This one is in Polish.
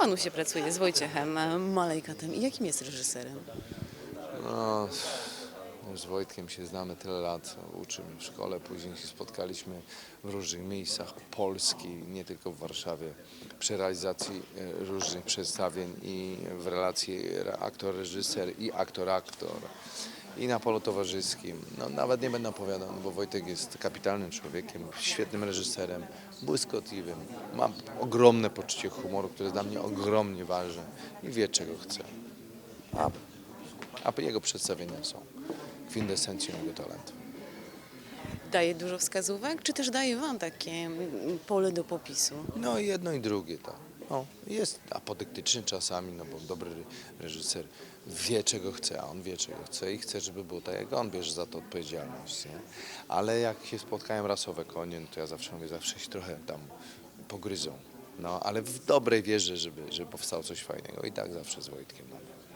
panu się pracuje z Wojciechem Malejkatem i jakim jest reżyserem? No, z Wojtkiem się znamy tyle lat, uczymy w szkole, później się spotkaliśmy w różnych miejscach Polski, nie tylko w Warszawie, przy realizacji e, różnych przedstawień i w relacji aktor-reżyser i aktor-aktor. I na polu towarzyskim. No, nawet nie będę opowiadał, bo Wojtek jest kapitalnym człowiekiem, świetnym reżyserem, błyskotliwym. Ma ogromne poczucie humoru, które jest dla mnie ogromnie ważne i wie, czego chce. A a jego przedstawienia są kwintesencją jego talentu. Daje dużo wskazówek, czy też daje wam takie pole do popisu? No jedno i drugie, tak. No, jest apodyktyczny czasami, no bo dobry reżyser wie czego chce, a on wie czego chce i chce, żeby było tak jak on, bierze za to odpowiedzialność, nie? Ale jak się spotkają rasowe konie, no to ja zawsze mówię, zawsze się trochę tam pogryzą. No, ale w dobrej wierze, żeby, żeby powstało coś fajnego i tak zawsze z Wojtkiem mamy.